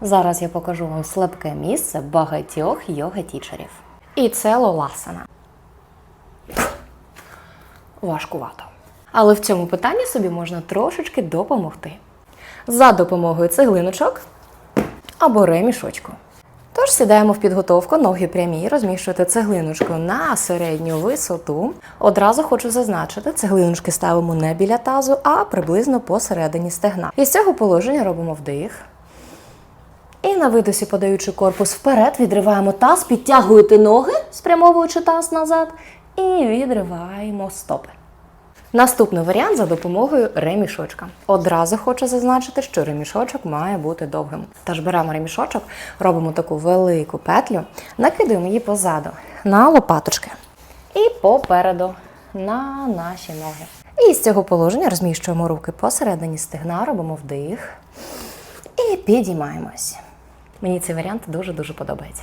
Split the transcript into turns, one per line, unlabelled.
Зараз я покажу вам слабке місце багатьох йога-тічерів. І це лоласана. Важкувато. Але в цьому питанні собі можна трошечки допомогти. За допомогою цеглиночок або ремішочку. Тож сідаємо в підготовку, ноги прямі, розміщуєте цеглиночку на середню висоту. Одразу хочу зазначити, цеглиночки ставимо не біля тазу, а приблизно посередині стегна. Із цього положення робимо вдих. І на видосі, подаючи корпус вперед, відриваємо таз, підтягуєте ноги, спрямовуючи таз назад, і відриваємо стопи. Наступний варіант за допомогою ремішочка. Одразу хочу зазначити, що ремішочок має бути довгим. Тож беремо ремішочок, робимо таку велику петлю, накидаємо її позаду на лопаточки і попереду на наші ноги. І з цього положення розміщуємо руки посередині стегна, робимо вдих і підіймаємось. Мені цей варіант дуже дуже подобається.